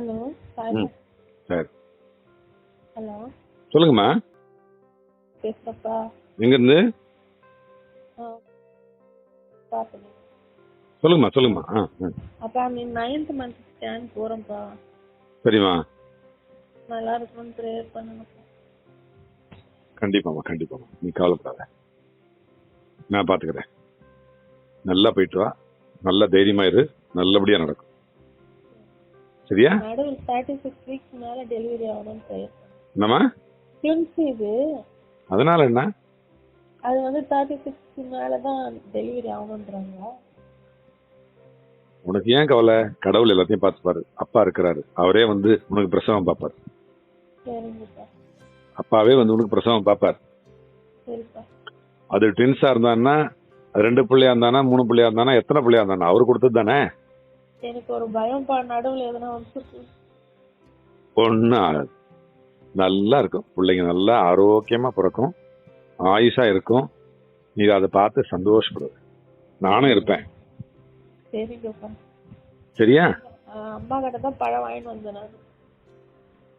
Hello சரி. Hello. சொல்லுங்கம்மா. பேசுறப்பா எங்கேருந்து? ஆ பார்த்துங்க சொல்லுங்கம்மா சொல்லுங்கம்மா. ஆ அப்பா நீ நைன்த் மந்த் ஸ்கேன் போகிறேன்ப்பா சரிம்மா. நல்லா இருக்கணும்னு ப்ரேயர் பண்ணணும்ப்பா கண்டிப்பாம்மா கண்டிப்பாம்மா. நீ கவலைப்படாத. நான் பார்த்துக்கிறேன் நல்லா போயிட்டு வா. நல்ல தைரியமா இரு. நல்லபடியா நடக்கும். சரியா? நடுவில் தேர்ட்டி சிக்ஸ் வீக்ஸ் மேலே டெலிவரி ஆகணும்னு ப்ரேயர் என்னம்மா? இது. அதனால என்ன? அது வந்து தேர்ட்டி சிக்ஸ்க்கு மேலே தான் டெலிவரி ஆகணுன்றாங்க உனக்கு ஏன் கவலை? கடவுள் எல்லாத்தையும் பார்த்துப்பாரு. அப்பா இருக்கிறாரு. அவரே வந்து உனக்கு பிரசவம் பார்ப்பார். சரிங்கப்பா அப்பாவே வந்து உனக்கு பிரசவம் பார்ப்பார். சரிப்பா அது ட்வின்ஸா இருந்தான்னா ரெண்டு பிள்ளையா இருந்தானா மூணு பிள்ளையா இருந்தானா எத்தனை பிள்ளையா இருந்தானா? அவரு கொடுத்தது தானே? எனக்கு ஒரு பயம்ப்பா நடுவில் எதனா ஒன்றும் நல்லா இருக்கும். பிள்ளைங்க நல்லா ஆரோக்கியமா பிறக்கும். ஆயுஷா இருக்கும். நீ அதை பார்த்து சந்தோஷப்படு நானும் இருப்பேன். சரியா? அம்மா கிட்ட தான் பழம் வாங்கிட்டு வந்தேன்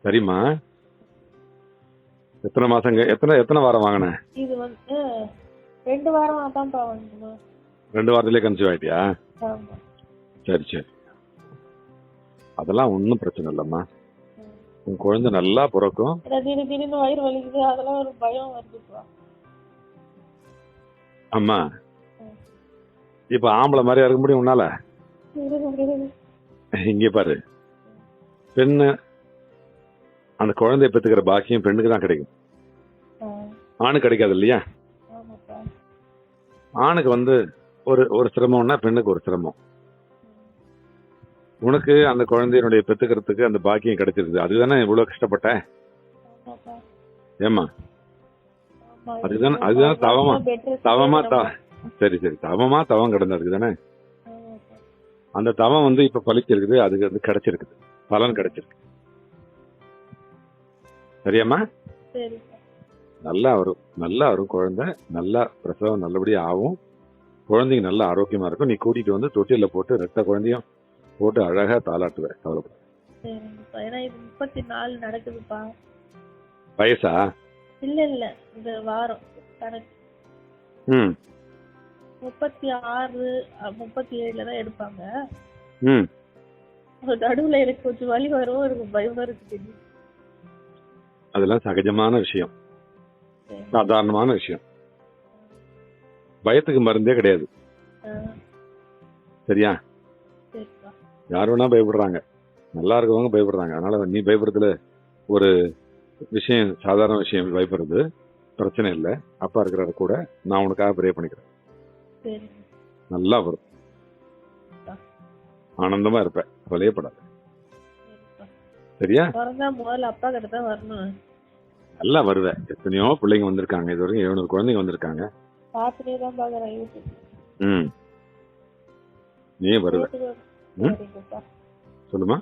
சரிம்மா. எத்தனை மாசங்க எத்தனை எத்தனை வாரம் வாங்கினேன்? இது வந்து ரெண்டு வாரமா வாங்கணும் ரெண்டு வாரத்திலே கன்சீவ் ஆயிட்டியா? சரி சரி. அதெல்லாம் ஒன்றும் பிரச்சனை இல்லைம்மா. உன் குழந்தை நல்லா பிறக்கும். வயிறு வலிக்குது. அதெல்லாம் ஒரு பயம் வருதுப்பா அம்மா. இப்ப ஆம்பளை மாதிரியா இருக்க முடியும் உன்னால? இங்கே பாரு. பெண்ணு அந்த குழந்தைய பெத்துக்கிற பாக்கியம் பெண்ணுக்கு தான் கிடைக்கும். ஆ, ஆணுக்கு கிடைக்காது இல்லையா? ஆணுக்கு வந்து ஒரு ஒரு சிரமம்னா பெண்ணுக்கு ஒரு சிரமம். உனக்கு அந்த குழந்தையினுடைய பெத்துக்கிறதுக்கு அந்த பாக்கியம் கிடைச்சிருக்குது அதுதானே இவ்வளவு கஷ்டப்பட்ட ஆமாப்பா ஏம்மா? ஆமா அதுதானே அதுதானே தவமா தவமா த. சரி சரி. தவமா தவம் கிடந்திருக்கு தானே. அந்த தவம் வந்து இப்ப பலிச்சிருக்குது அதுக்கு வந்து கிடைச்சிருக்குது. பலன் கிடைச்சிருக்கு. சரியாம்மா? நல்லா வரும் நல்லா வரும் குழந்தை நல்லா பிரசவம் நல்லபடியா ஆகும். குழந்தைங்க நல்லா ஆரோக்கியமா இருக்கும். நீ கூட்டிட்டு வந்து தொட்டில போட்டு ரெட்ட குழந்தையும் போட்டு அழகா தாளாட்டுவ கவலைப்பட ஏன்னா இது முப்பத்தி நாலு நடக்குதுப்பா. வயசா? இல்ல இல்ல. இந்த வாரம். கணக்கு. ம். முப்பத்தி ஆறு முப்பத்தி ஏழுல தான் எடுப்பாங்க. ம். நடுவுல எனக்கு கொஞ்சம் வலி வரும் எனக்கு பயமா இருக்கு. அதெல்லாம் சகஜமான விஷயம். சாதாரணமான விஷயம். பயத்துக்கு மருந்தே கிடையாது. சரியா? யார் வேணா பயப்படுறாங்க. நல்லா இருக்கவங்க பயப்படுறாங்க. அதனால நீ பயப்படுறதுல ஒரு விஷயம் சாதாரண விஷயம் பயப்படுறது பிரச்சனை இல்லை. அப்பா இருக்கிறாரு கூட நான் உனக்காக ப்ரே பண்ணிக்கிறேன். நல்லா வரும். ஆனந்தமா இருப்ப. கவலையே படாத சரிப்பா. சரியா? பிறந்தா முதல்ல அப்பா கிட்ட தான் வரணும். நல்லா வருவ. எத்தனையோ பிள்ளைங்க வந்திருக்காங்க. இது வரைக்கும் எழுநூறு குழந்தைங்க வந்திருக்காங்க. பார்த்துட்டே தான் பாக்குறேன் யூடியூப் ம். நீ வருவ. ம்? சரிங்கப்பா சொல்லுமா?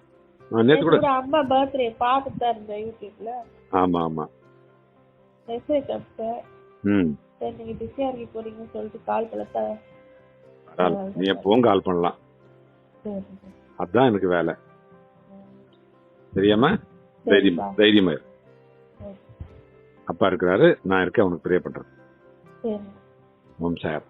நேத்து கூட அம்மா பர்த்டே பார்த்துட்டு தான் இருந்தேன் யூடியூப்ல. ஆமா ஆமா. மெசேஜ் அனுப்பிச்சேன் ம். சரி நீங்க பிஸியா இருக்க போறீங்கன்னு சொல்லிட்டு கால் பண்ணல. நீ எப்பவும் கால் பண்ணலாம். அதான் எனக்கு வேலை. சரியாம்மா தைரியமா. தைரியமா இரு. அப்பா இருக்கிறாரு நான் இருக்கேன் அவனுக்கு ப்ரே பண்றேன் சரி. ஓம் சார்